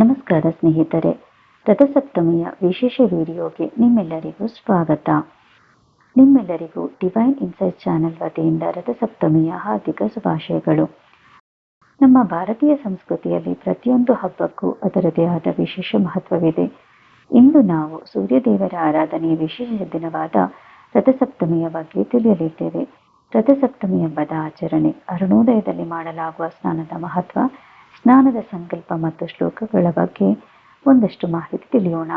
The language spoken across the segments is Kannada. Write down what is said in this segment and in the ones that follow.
ನಮಸ್ಕಾರ ಸ್ನೇಹಿತರೆ, ರಥಸಪ್ತಮಿಯ ವಿಶೇಷ ವಿಡಿಯೋಗೆ ನಿಮ್ಮೆಲ್ಲರಿಗೂ ಸ್ವಾಗತ. ನಿಮ್ಮೆಲ್ಲರಿಗೂ ಡಿವೈನ್ ಇನ್ಸೈಟ್ ಚಾನೆಲ್ ವತಿಯಿಂದ ರಥಸಪ್ತಮಿಯ ಹಾರ್ದಿಕ ಶುಭಾಶಯಗಳು. ನಮ್ಮ ಭಾರತೀಯ ಸಂಸ್ಕೃತಿಯಲ್ಲಿ ಪ್ರತಿಯೊಂದು ಹಬ್ಬಕ್ಕೂ ಅದರದೇ ಆದ ವಿಶೇಷ ಮಹತ್ವವಿದೆ. ಇಂದು ನಾವು ಸೂರ್ಯದೇವರ ಆರಾಧನೆಯ ವಿಶೇಷ ದಿನವಾದ ರಥಸಪ್ತಮಿಯ ಬಗ್ಗೆ ತಿಳಿಯಲಿದ್ದೇವೆ. ರಥಸಪ್ತಮಿ ಹಬ್ಬದ ಆಚರಣೆ ಅರುಣೋದಯದಲ್ಲಿ ಮಾಡಲಾಗುವ ಸ್ನಾನದ ಮಹತ್ವ ಸ್ನಾನದ ಸಂಕಲ್ಪ ಮತ್ತು ಶ್ಲೋಕಗಳ ಬಗ್ಗೆ ಒಂದಷ್ಟು ಮಾಹಿತಿ ತಿಳಿಯೋಣ.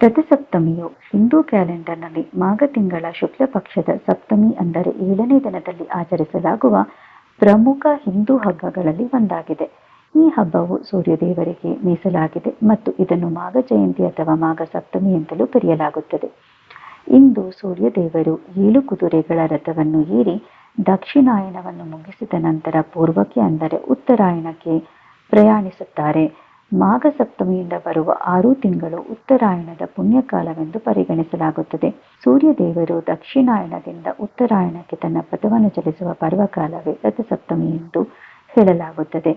ರಥಸಪ್ತಮಿಯು ಹಿಂದೂ ಕ್ಯಾಲೆಂಡರ್ನಲ್ಲಿ ಮಾಘ ತಿಂಗಳ ಶುಕ್ಲ ಪಕ್ಷದ ಸಪ್ತಮಿ ಅಂದರೆ ಏಳನೇ ದಿನದಲ್ಲಿ ಆಚರಿಸಲಾಗುವ ಪ್ರಮುಖ ಹಿಂದೂ ಹಬ್ಬಗಳಲ್ಲಿ ಒಂದಾಗಿದೆ. ಈ ಹಬ್ಬವು ಸೂರ್ಯದೇವರಿಗೆ ಮೀಸಲಾಗಿದೆ ಮತ್ತು ಇದನ್ನು ಮಾಘ ಜಯಂತಿ ಅಥವಾ ಮಾಘ ಸಪ್ತಮಿ ಎಂತಲೂ ಕರೆಯಲಾಗುತ್ತದೆ. ಇಂದು ಸೂರ್ಯದೇವರು ಏಳು ಕುದುರೆಗಳ ರಥವನ್ನು ಏರಿ ದಕ್ಷಿಣಾಯನವನ್ನು ಮುಗಿಸಿದ ನಂತರ ಪೂರ್ವಕ್ಕೆ ಅಂದರೆ ಉತ್ತರಾಯಣಕ್ಕೆ ಪ್ರಯಾಣಿಸುತ್ತಾರೆ. ಮಾಘ ಸಪ್ತಮಿಯಿಂದ ಬರುವ ಆರು ತಿಂಗಳು ಉತ್ತರಾಯಣದ ಪುಣ್ಯಕಾಲವೆಂದು ಪರಿಗಣಿಸಲಾಗುತ್ತದೆ. ಸೂರ್ಯದೇವರು ದಕ್ಷಿಣಾಯಣದಿಂದ ಉತ್ತರಾಯಣಕ್ಕೆ ತನ್ನ ಪಥವನ್ನು ಚಲಿಸುವ ಪರ್ವಕಾಲವೇ ರಥಸಪ್ತಮಿ ಎಂದು ಹೇಳಲಾಗುತ್ತದೆ.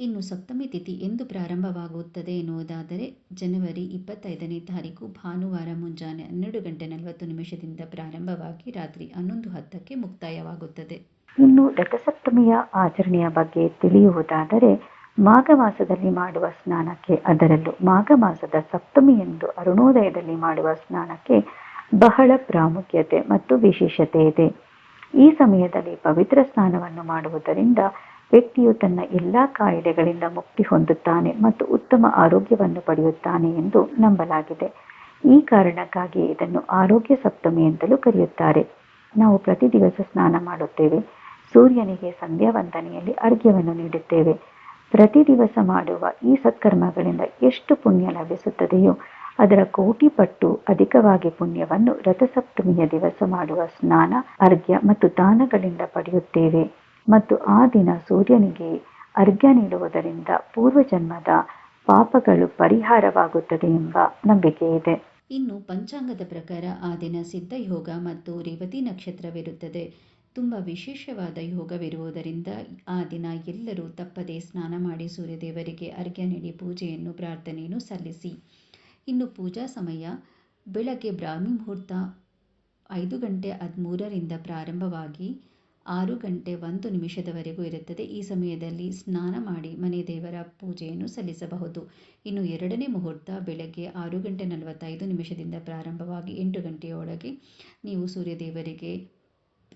ಇನ್ನು ಸಪ್ತಮಿ ತಿಥಿ ಎಂದು ಪ್ರಾರಂಭವಾಗುತ್ತದೆ ಎನ್ನುವುದಾದರೆ ಜನವರಿ ಇಪ್ಪತ್ತೈದನೇ ತಾರೀಕು ಭಾನುವಾರ ಮುಂಜಾನೆ ಹನ್ನೆರಡು ಗಂಟೆ ನಲವತ್ತು ನಿಮಿಷದಿಂದ ಪ್ರಾರಂಭವಾಗಿ ರಾತ್ರಿ ಹನ್ನೊಂದು ಹತ್ತಕ್ಕೆ ಮುಕ್ತಾಯವಾಗುತ್ತದೆ. ಇನ್ನು ರಥಸಪ್ತಮಿಯ ಆಚರಣೆಯ ಬಗ್ಗೆ ತಿಳಿಯುವುದಾದರೆ ಮಾಘ ಮಾಸದಲ್ಲಿ ಮಾಡುವ ಸ್ನಾನಕ್ಕೆ, ಅದರಲ್ಲೂ ಮಾಘ ಮಾಸದ ಸಪ್ತಮಿ ಎಂದು ಅರುಣೋದಯದಲ್ಲಿ ಮಾಡುವ ಸ್ನಾನಕ್ಕೆ ಬಹಳ ಪ್ರಾಮುಖ್ಯತೆ ಮತ್ತು ವಿಶೇಷತೆ ಇದೆ. ಈ ಸಮಯದಲ್ಲಿ ಪವಿತ್ರ ಸ್ನಾನವನ್ನು ಮಾಡುವುದರಿಂದ ವ್ಯಕ್ತಿಯು ತನ್ನ ಎಲ್ಲ ಕಾಯಿಲೆಗಳಿಂದ ಮುಕ್ತಿ ಹೊಂದುತ್ತಾನೆ ಮತ್ತು ಉತ್ತಮ ಆರೋಗ್ಯವನ್ನು ಪಡೆಯುತ್ತಾನೆ ಎಂದು ನಂಬಲಾಗಿದೆ. ಈ ಕಾರಣಕ್ಕಾಗಿ ಇದನ್ನು ಆರೋಗ್ಯ ಸಪ್ತಮಿ ಎಂತಲೂ ಕರೆಯುತ್ತಾರೆ. ನಾವು ಪ್ರತಿ ದಿವಸ ಸ್ನಾನ ಮಾಡುತ್ತೇವೆ. ಸೂರ್ಯನಿಗೆ ಸಂಧ್ಯಾ ವಂದನೆಯಲ್ಲಿ ಅರ್ಘ್ಯವನ್ನು ನೀಡುತ್ತೇವೆ. ಪ್ರತಿ ದಿವಸ ಮಾಡುವ ಈ ಸತ್ಕರ್ಮಗಳಿಂದ ಎಷ್ಟು ಪುಣ್ಯ ಲಭಿಸುತ್ತದೆಯೋ, ಅದರ ಕೋಟಿ ಪಟ್ಟು ಅಧಿಕವಾಗಿ ಪುಣ್ಯವನ್ನು ರಥಸಪ್ತಮಿಯ ದಿವಸ ಮಾಡುವ ಸ್ನಾನ, ಅರ್ಘ್ಯ ಮತ್ತು ದಾನಗಳಿಂದ ಪಡೆಯುತ್ತೇವೆ. ಮತ್ತು ಆ ದಿನ ಸೂರ್ಯನಿಗೆ ಅರ್ಘ್ಯ ನೀಡುವುದರಿಂದ ಪೂರ್ವಜನ್ಮದ ಪಾಪಗಳು ಪರಿಹಾರವಾಗುತ್ತದೆ ಎಂಬ ನಂಬಿಕೆ ಇದೆ. ಇನ್ನು ಪಂಚಾಂಗದ ಪ್ರಕಾರ ಆ ದಿನ ಸಿದ್ಧಯೋಗ ಮತ್ತು ರೇವತಿ ನಕ್ಷತ್ರವಿರುತ್ತದೆ. ತುಂಬ ವಿಶೇಷವಾದ ಯೋಗವಿರುವುದರಿಂದ ಆ ದಿನ ಎಲ್ಲರೂ ತಪ್ಪದೇ ಸ್ನಾನ ಮಾಡಿ ಸೂರ್ಯದೇವರಿಗೆ ಅರ್ಘ್ಯ ನೀಡಿ ಪೂಜೆಯನ್ನು, ಪ್ರಾರ್ಥನೆಯನ್ನು ಸಲ್ಲಿಸಿ. ಇನ್ನು ಪೂಜಾ ಸಮಯ ಬೆಳಗ್ಗೆ ಬ್ರಾಹ್ಮಿ ಮುಹೂರ್ತ ಐದು ಗಂಟೆ ಹದಿಮೂರರಿಂದ ಪ್ರಾರಂಭವಾಗಿ ಆರು ಗಂಟೆ ಒಂದು ನಿಮಿಷದವರೆಗೂ ಇರುತ್ತದೆ. ಈ ಸಮಯದಲ್ಲಿ ಸ್ನಾನ ಮಾಡಿ ಮನೆ ದೇವರ ಪೂಜೆಯನ್ನು ಸಲ್ಲಿಸಬಹುದು. ಇನ್ನು ಎರಡನೇ ಮುಹೂರ್ತ ಬೆಳಗ್ಗೆ ಆರು ಗಂಟೆ ನಲವತ್ತೈದು ನಿಮಿಷದಿಂದ ಪ್ರಾರಂಭವಾಗಿ ಎಂಟು ಗಂಟೆಯೊಳಗೆ ನೀವು ಸೂರ್ಯದೇವರಿಗೆ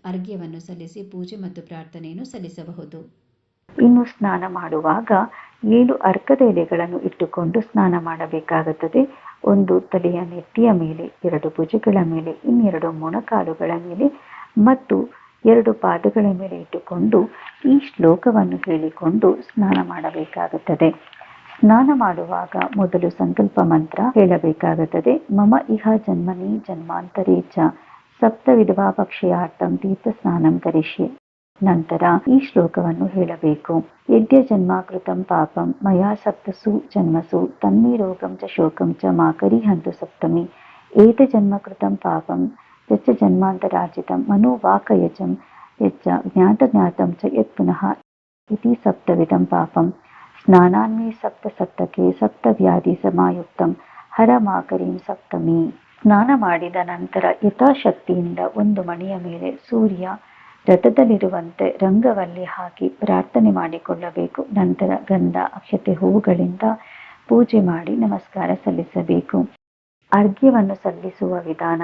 ಅರ್ಘ್ಯವನ್ನು ಸಲ್ಲಿಸಿ ಪೂಜೆ ಮತ್ತು ಪ್ರಾರ್ಥನೆಯನ್ನು ಸಲ್ಲಿಸಬಹುದು. ಇನ್ನು ಸ್ನಾನ ಮಾಡುವಾಗ ಏಳು ಅರ್ಕದ ಎಲೆಗಳನ್ನು ಇಟ್ಟುಕೊಂಡು ಸ್ನಾನ ಮಾಡಬೇಕಾಗುತ್ತದೆ. ಒಂದು ತಲೆಯ ನೆತ್ತಿಯ ಮೇಲೆ, ಎರಡು ಭುಜಗಳ ಮೇಲೆ, ಇನ್ನೆರಡು ಮೊಣಕಾಲುಗಳ ಮೇಲೆ ಮತ್ತು ಎರಡು ಪಾದಗಳ ಮೇಲೆ ಇಟ್ಟುಕೊಂಡು ಈ ಶ್ಲೋಕವನ್ನು ಹೇಳಿಕೊಂಡು ಸ್ನಾನ ಮಾಡಬೇಕಾಗುತ್ತದೆ. ಸ್ನಾನ ಮಾಡುವಾಗ ಮೊದಲು ಸಂಕಲ್ಪ ಮಂತ್ರ ಹೇಳಬೇಕಾಗುತ್ತದೆ. ಮಮ ಇಹ ಜನ್ಮನಿ ಜನ್ಮಾಂತರೇ ಚ ಸಪ್ತ ವಿಧವಾ ಪಕ್ಷಯಾರ್ಥಂ ತೀರ್ಥ ಸ್ನಾನಂ ಕರಿಷ್ಯೆ ನಂತರ ಈ ಶ್ಲೋಕವನ್ನು ಹೇಳಬೇಕು ಯದ್ಯ ಜನ್ಮಾಕೃತಂ ಪಾಪಂ ಮಯಾ ಸಪ್ತಸು ಜನ್ಮಸು ತನ್ಮೇ ರೋಗಂ ಚ ಶೋಕಂ ಚ ಮಾಕರಿಹಂತು ಸಪ್ತಮಿ ಏತ ಜನ್ಮಕೃತಂ ಪಾಪಂ ಯಚ್ಚ ಜನ್ಮಾಂತರಾಜಿತಂ ಮನೋವಾಕಯಜಂ ಯಚ್ಚ ಜ್ಞಾತಜ್ಞಾತಂ ಚ ಯತ್ ಪುನಃ ಇತಿ ಸಪ್ತವಿಧಂ ಪಾಪಂ ಸ್ನಾನಾನ್ಮೇ ಸಪ್ತ ಸಪ್ತಕೆ ಸಪ್ತ ವ್ಯಾಧಿ ಸಮಾಯುಕ್ತಂ ಹರ ಮಾಕರೀಂ ಸಪ್ತಮಿ ಸ್ನಾನ ಮಾಡಿದ ನಂತರ ಯಥಾಶಕ್ತಿಯಿಂದ ಒಂದು ಮಣಿಯ ಮೇಲೆ ಸೂರ್ಯ ರಥದಲ್ಲಿರುವಂತೆ ರಂಗವಲ್ಲಿ ಹಾಕಿ ಪ್ರಾರ್ಥನೆ ಮಾಡಿಕೊಳ್ಳಬೇಕು. ನಂತರ ಗಂಧ, ಅಕ್ಷತೆ, ಹೂವುಗಳಿಂದ ಪೂಜೆ ಮಾಡಿ ನಮಸ್ಕಾರ ಸಲ್ಲಿಸಬೇಕು. ಅರ್ಘ್ಯವನ್ನು ಸಲ್ಲಿಸುವ ವಿಧಾನ,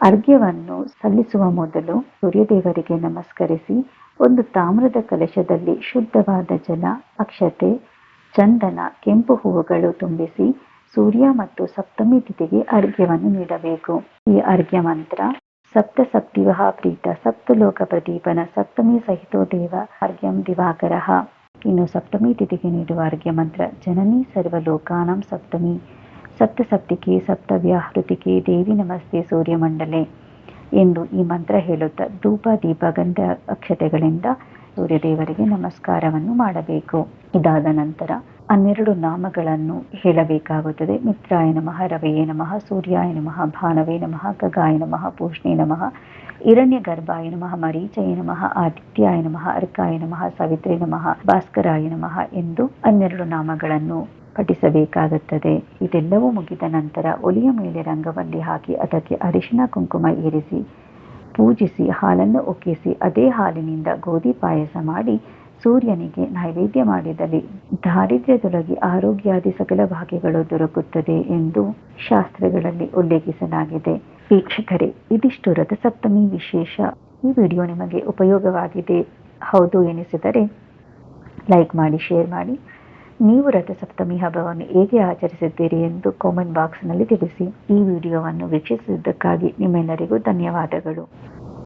ಅರ್ಘ್ಯವನ್ನು ಸಲ್ಲಿಸುವ ಮೊದಲು ಸೂರ್ಯದೇವರಿಗೆ ನಮಸ್ಕರಿಸಿ, ಒಂದು ತಾಮ್ರದ ಕಲಶದಲ್ಲಿ ಶುದ್ಧವಾದ ಜಲ, ಅಕ್ಷತೆ, ಚಂದನ, ಕೆಂಪು ಹೂವುಗಳು ತುಂಬಿಸಿ ಸೂರ್ಯ ಮತ್ತು ಸಪ್ತಮಿ ತಿಥಿಗೆ ಅರ್ಘ್ಯವನ್ನು ನೀಡಬೇಕು. ಈ ಅರ್ಘ್ಯ ಮಂತ್ರ, ಸಪ್ತ ಸಪ್ತಿವಹ ಪ್ರೀತ ಸಪ್ತಲೋಕ ಪ್ರದೀಪನ, ಸಪ್ತಮಿ ಸಹಿತೋ ದೇವ, ಅರ್ಘ್ಯಂ ದಿವಾಕರ. ಇನ್ನು ಸಪ್ತಮಿ ತಿಥಿಗೆ ನೀಡುವ ಅರ್ಘ್ಯ ಮಂತ್ರ, ಜನನಿ ಸರ್ವಲೋಕಾನಂ ಸಪ್ತಮಿ. ಸಪ್ತ ಸಪ್ತಿಕೆ ಸಪ್ತವ್ಯಾಹೃತಿಕೆ ದೇವಿ ನಮಸ್ತೆ ಸೂರ್ಯಮಂಡಲೆ ಎಂದು ಈ ಮಂತ್ರ ಹೇಳುತ್ತಾ ಧೂಪ, ದೀಪ, ಗಂಧ ಅಕ್ಷತೆಗಳಿಂದ ಸೂರ್ಯದೇವರಿಗೆ ನಮಸ್ಕಾರವನ್ನು ಮಾಡಬೇಕು. ಇದಾದ ನಂತರ ಹನ್ನೆರಡು ನಾಮಗಳನ್ನು ಹೇಳಬೇಕಾಗುತ್ತದೆ. ಮಿತ್ರಾಯ ನಮಃ, ರವೆಯೇ ನಮಃ, ಸೂರ್ಯಾಯ ನಮಃ, ಭಾನವೇ ನಮಃ, ಗಗಾಯ ನಮಃ, ಪೂಷ್ಣೇ ನಮಃ ಹಿರಣ್ಯ ಗರ್ಭಾಯ ನಮಃ, ಮರೀಚಯ ನಮಃ, ಆದಿತ್ಯಾಯ ನಮಃ, ಅರ್ಕಾಯ ನಮಃ, ಸಾವಿತ್ರಿ ನಮಃ, ಭಾಸ್ಕರಾಯ ನಮಃ ಎಂದು ಹನ್ನೆರಡು ನಾಮಗಳನ್ನು ಪಠಿಸಬೇಕಾಗುತ್ತದೆ. ಇದೆಲ್ಲವೂ ಮುಗಿದ ನಂತರ ಒಲಿಯ ಮೇಲೆ ರಂಗವಲ್ಲಿ ಹಾಕಿ ಅದಕ್ಕೆ ಅರಿಶಿನ ಕುಂಕುಮ ಏರಿಸಿ ಪೂಜಿಸಿ, ಹಾಲನ್ನು ಒಕ್ಕಿಸಿ, ಅದೇ ಹಾಲಿನಿಂದ ಗೋಧಿ ಪಾಯಸ ಮಾಡಿ ಸೂರ್ಯನಿಗೆ ನೈವೇದ್ಯ ಮಾಡಿದಲ್ಲಿ ದಾರಿದ್ರ್ಯದೊಳಗೆ ಆರೋಗ್ಯಾದಿ ಸಕಲ ಭಾಗ್ಯಗಳು ದೊರಕುತ್ತದೆ ಎಂದು ಶಾಸ್ತ್ರಗಳಲ್ಲಿ ಉಲ್ಲೇಖಿಸಲಾಗಿದೆ. ವೀಕ್ಷಕರೇ, ಇದಿಷ್ಟು ರಥಸಪ್ತಮಿ ವಿಶೇಷ. ಈ ವಿಡಿಯೋ ನಿಮಗೆ ಉಪಯೋಗವಾಗಿದೆ. ಹೌದು ಎನಿಸಿದರೆ ಲೈಕ್ ಮಾಡಿ, ಶೇರ್ ಮಾಡಿ. ನೀವು ರಥಸಪ್ತಮಿ ಹಬ್ಬವನ್ನು ಹೇಗೆ ಆಚರಿಸಿದ್ದೀರಿ ಎಂದು ಕಾಮೆಂಟ್ ಬಾಕ್ಸ್ನಲ್ಲಿ ತಿಳಿಸಿ. ಈ ವಿಡಿಯೋವನ್ನು ವೀಕ್ಷಿಸಿದ್ದಕ್ಕಾಗಿ ನಿಮ್ಮೆಲ್ಲರಿಗೂ ಧನ್ಯವಾದಗಳು.